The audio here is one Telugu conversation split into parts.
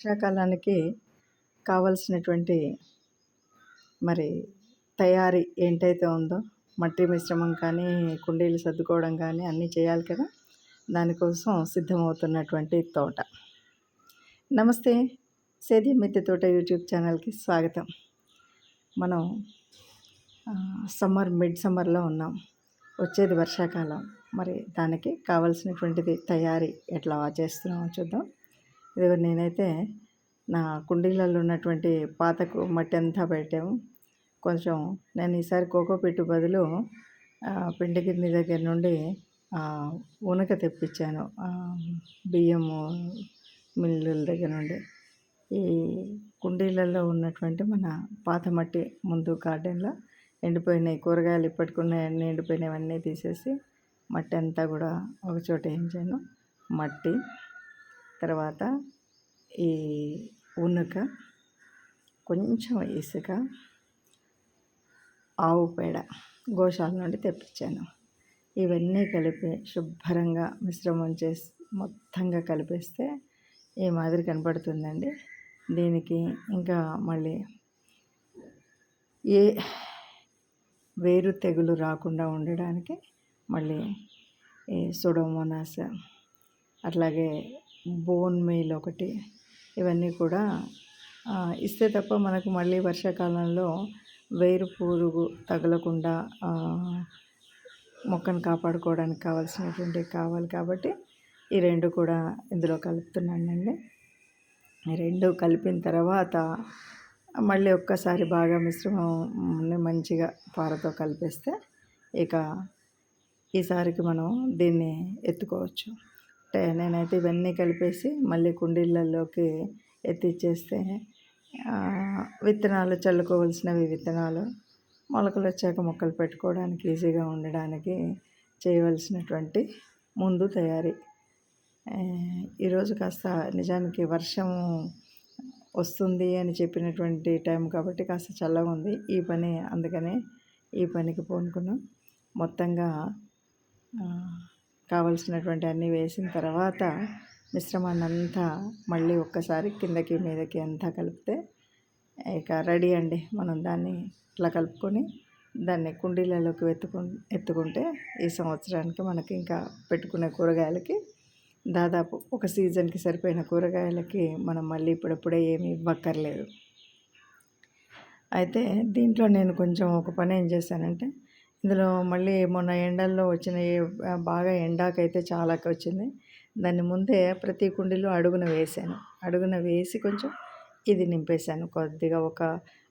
వర్షాకాలానికి కావలసినటువంటి మరి తయారీ ఏంటైతే ఉందో మట్టి మిశ్రమం కానీ కుండీలు సర్దుకోవడం కానీ అన్నీ చేయాలి కదా? దానికోసం సిద్ధమవుతున్నటువంటి తోట. నమస్తే సేది మిత్తి తోట యూట్యూబ్ ఛానల్కి స్వాగతం. మనం సమ్మర్ మిడ్ సమ్మర్లో ఉన్నాం. వచ్చేది వర్షాకాలం. మరి దానికి కావలసినటువంటిది తయారీ ఎట్లా చేస్తున్నామో చూద్దాం. ఇదిగో నేనైతే నా కుండీలలో ఉన్నటువంటి పాతకు మట్టి అంతా పెట్టాము కొంచెం నేను ఈసారి కోకో పెట్టు బదులు పిండి గిన్నె దగ్గర నుండి ఉనక తెప్పించాను. బియ్యము మిల్లుల దగ్గర నుండి. ఈ కుండీలలో ఉన్నటువంటి మన పాత మట్టి ముందు గార్డెన్లో ఎండిపోయినాయి. కూరగాయలు ఇప్పటికున్నాయన్నీ ఎండిపోయినవన్నీ తీసేసి మట్టి అంతా కూడా ఒక చోట వేయించాను. మట్టి తర్వాత ఈ ఉనుక కొంచెం ఇసుక ఆవు పేడ గోశాల నుండి తెప్పించాను. ఇవన్నీ కలిపి శుభ్రంగా మిశ్రమం చేసి మొత్తంగా కలిపేస్తే ఈ మాదిరి కనపడుతుందండి. దీనికి ఇంకా మళ్ళీ ఏ వేరు తెగులు రాకుండా ఉండడానికి మళ్ళీ ఈ సుడోమోనాస్ అట్లాగే బోన్ మీల్ ఒకటి ఇవన్నీ కూడా ఇస్తే తప్ప మనకు మళ్ళీ వర్షాకాలంలో వేరు పురుగు తగలకుండా మొక్కను కాపాడుకోవడానికి కావాల్సినటువంటి కావాలి కాబట్టి ఈ రెండు కూడా ఇందులో కలుపుతున్నానండి. రెండు కలిపిన తర్వాత మళ్ళీ ఒక్కసారి బాగా మిశ్రమం మంచిగా పారతో కలిపేస్తే ఇక ఈసారికి మనం దీన్ని ఎత్తుకోవచ్చు. నేనైతే ఇవన్నీ కలిపేసి మళ్ళీ కుండీలలోకి ఎత్తిచ్చేస్తే విత్తనాలు చల్లుకోవాల్సినవి విత్తనాలు మొలకలు వచ్చాక మొక్కలు పెట్టుకోవడానికి ఈజీగా ఉండడానికి చేయవలసినటువంటి ముందు తయారీ. ఈరోజు కాస్త నిజానికి వర్షం వస్తుంది అని చెప్పినటువంటి టైం కాబట్టి కాస్త చల్లగా ఉంది. ఈ పని అందుకనే ఈ పనికి పూనుకున్నాం. మొత్తంగా కావలసినటువంటి అన్నీ వేసిన తర్వాత మిశ్రమాన్ని అంతా మళ్ళీ ఒక్కసారి కిందకి మీదకి అంతా కలిపితే ఇక రెడీ అండి. మనం దాన్ని ఇట్లా కలుపుకొని దాన్ని కుండీలలోకి ఎత్తుకు ఎత్తుకుంటే ఈ సంవత్సరానికి మనకి ఇంకా పెట్టుకునే కూరగాయలకి దాదాపు ఒక సీజన్కి సరిపోయిన కూరగాయలకి మనం మళ్ళీ ఇప్పుడప్పుడే ఏమి ఇవ్వక్కర్లేదు. అయితే దీంట్లో నేను కొంచెం ఒక పని ఏం చేశానంటే ఇందులో మళ్ళీ మొన్న ఎండల్లో వచ్చిన బాగా ఎండాకైతే చాలా వచ్చింది దాన్ని ముందే ప్రతి కుండీలో అడుగున వేసాను. అడుగున వేసి కొంచెం ఇది నింపేశాను. కొద్దిగా ఒక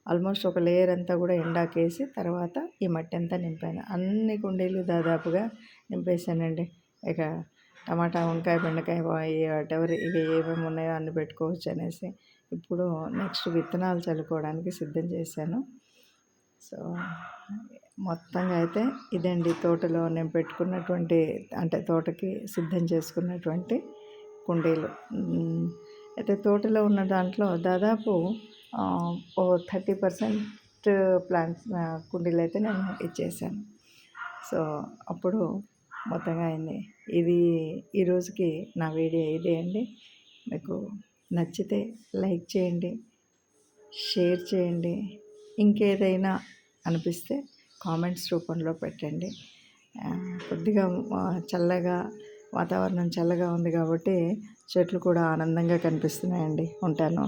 ఆల్మోస్ట్ ఒక లేయర్ అంతా కూడా ఎండాకేసి తర్వాత ఈ మట్టి అంతా నింపాను. అన్ని కుండీలు దాదాపుగా నింపేశానండి. ఇక టమాటా వంకాయ బెండకాయ వాటెవర్ ఇక ఏమేమి ఉన్నాయో అన్ని పెట్టుకోవచ్చు అనేసి ఇప్పుడు నెక్స్ట్ విత్తనాలు చల్లుకోవడానికి సిద్ధం చేశాను. సో మొత్తంగా అయితే ఇదండి తోటలో నేను పెట్టుకున్నటువంటి అంటే తోటకి సిద్ధం చేసుకున్నటువంటి కుండీలు. అయితే తోటలో ఉన్న దాంట్లో దాదాపు ఓ థర్టీ పర్సెంట్ ప్లాంట్స్ కుండీలు అయితే నేను ఇచ్చేసాను. సో అప్పుడు మొత్తంగా అయింది ఇది ఈరోజుకి నా వీడియో ఇదే అండి. మీకు నచ్చితే లైక్ చేయండి షేర్ చేయండి. ఇంకేదైనా అనిపిస్తే కామెంట్స్ రూపంలో పెట్టండి. కొద్దిగా చల్లగా వాతావరణం చల్లగా ఉంది కాబట్టి చెట్లు కూడా ఆనందంగా కనిపిస్తున్నాయండి. ఉంటాను.